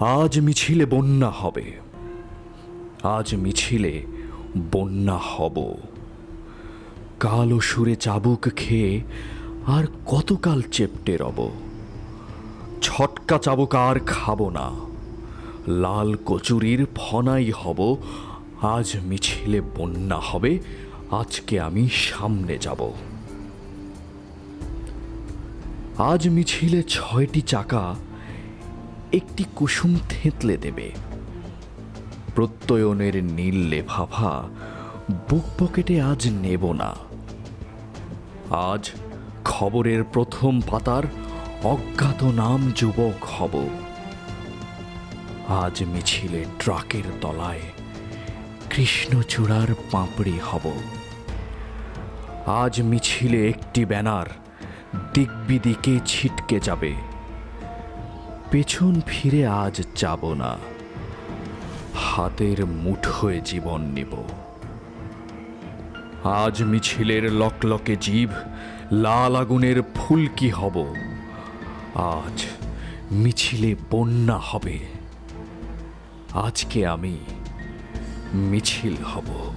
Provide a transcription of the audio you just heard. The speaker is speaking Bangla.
আজ মিছিলে বন্যা হবে। আজ মিছিলে বন্যা হব। কালো সুরে চাবুক খেয়ে আর কতকাল চেপটে রব। ছটকা চাবুক আর খাব না। লাল কচুরির ফনাই হব। আজ মিছিলে বন্যা হবে। আজকে আমি সামনে যাব। আজ মিছিলে ছয়টি চাকা একটি কুসুম থেঁতলে দেবে। প্রত্যয়নের নীল লেফাফা বুক পকেটে আজ নেব না। আজ খবরের প্রথম পাতার অজ্ঞাত নাম যুবক হব। আজ মিছিলে ট্রাকের তলায় কৃষ্ণচূড়ার পাঁপড়ি হব। আজ মিছিলে একটি ব্যানার, দিকবিদিকে ছিটকে যাবে। পেছন ফিরে আজ যাব না। হাতের মুঠোয় জীবন নিব। আজ মিছিলের লকলকে জীব, লাল আগুনের ফুলকি হব। আজ মিছিলে বন্যা হবে। আজকে আমি মিছিল হব।